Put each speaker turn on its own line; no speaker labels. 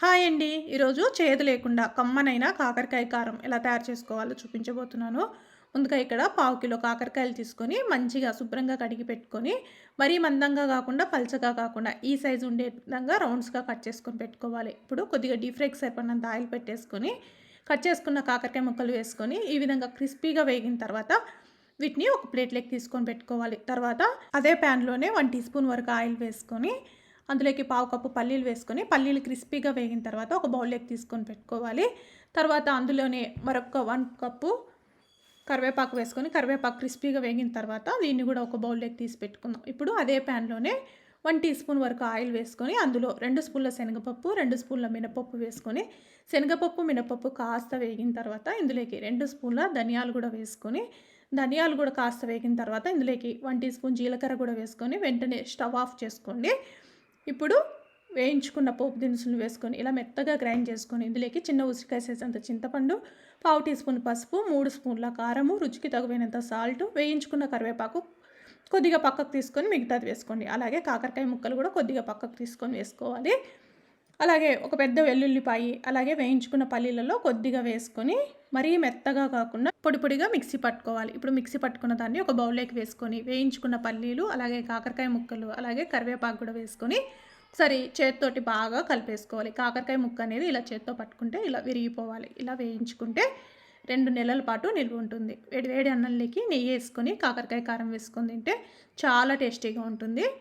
Hi అండి. ఈరోజు చేదు లేకుండా కమ్మనైన కాకరకాయ కారం ఎలా తయారు చేసుకోవాలో చూపించబోతున్నాను. ముందుగా ఇక్కడ పావు కిలో కాకరకాయలు తీసుకొని మంచిగా శుభ్రంగా కడిగి పెట్టుకొని మరీ మందంగా కాకుండా పల్చగా కాకుండా ఈ సైజు ఉండే విధంగా రౌండ్స్గా కట్ చేసుకొని పెట్టుకోవాలి. ఇప్పుడు కొద్దిగా డీప్ ఫ్రైకి సరిపడినంత ఆయిల్ పెట్టేసుకొని కట్ చేసుకున్న కాకరకాయ ముక్కలు వేసుకొని ఈ విధంగా క్రిస్పీగా వేగిన తర్వాత వీటిని ఒక ప్లేట్లోకి తీసుకొని పెట్టుకోవాలి. తర్వాత అదే ప్యాన్లోనే వన్ టీ స్పూన్ వరకు ఆయిల్ వేసుకొని అందులోకి పావు కప్పు పల్లీలు వేసుకొని పల్లీలు క్రిస్పీగా వేగిన తర్వాత ఒక బౌల్లోకి తీసుకొని పెట్టుకోవాలి. తర్వాత అందులోనే మరొక వన్ కప్పు కరివేపాకు వేసుకొని కరివేపాకు క్రిస్పీగా వేగిన తర్వాత దీన్ని కూడా ఒక బౌల్లోకి తీసి పెట్టుకుందాం. ఇప్పుడు అదే ప్యాన్లోనే వన్ టీ స్పూన్ వరకు ఆయిల్ వేసుకొని అందులో రెండు స్పూన్ల శనగపప్పు రెండు స్పూన్ల మినపప్పు వేసుకొని శనగపప్పు మినపప్పు కాస్త వేగిన తర్వాత ఇందులోకి రెండు స్పూన్ల ధనియాలు కూడా వేసుకొని ధనియాలు కూడా కాస్త వేగిన తర్వాత ఇందులోకి వన్ టీ స్పూన్ జీలకర్ర కూడా వేసుకొని వెంటనే స్టవ్ ఆఫ్ చేసుకోండి. ఇప్పుడు వేయించుకున్న పోపు దినుసులు వేసుకొని ఇలా మెత్తగా గ్రైండ్ చేసుకొని ఇందులోకి చిన్న ఉసిరికాయ సైజంత చింతపండు పావు టీ స్పూన్ పసుపు మూడు స్పూన్ల కారము రుచికి తగినంత సాల్ట్ వేయించుకున్న కరివేపాకు కొద్దిగా పక్కకు తీసుకొని మిగతాది వేసుకోండి. అలాగే కాకరకాయ ముక్కలు కూడా కొద్దిగా పక్కకు తీసుకొని వేసుకోవాలి. అలాగే ఒక పెద్ద వెల్లుల్లిపాయి అలాగే వేయించుకున్న పల్లీలలో కొద్దిగా వేసుకొని మరీ మెత్తగా కాకుండా పొడి పొడిగా మిక్సీ పట్టుకోవాలి. ఇప్పుడు మిక్సీ పట్టుకున్న దాన్ని ఒక బౌల్లోకి వేసుకొని వేయించుకున్న పల్లీలు అలాగే కాకరకాయ ముక్కలు అలాగే కరివేపాకు కూడా వేసుకొని సరే చేత్తోటి బాగా కలిపేసుకోవాలి. కాకరకాయ ముక్క అనేది ఇలా చేత్తో పట్టుకుంటే ఇలా విరిగిపోవాలి. ఇలా వేయించుకుంటే రెండు నెలల పాటు నిల్వ ఉంటుంది. వేడి వేడి అన్నంలోకి నెయ్యి వేసుకొని కాకరకాయ కారం వేసుకొని తింటే చాలా టేస్టీగా ఉంటుంది.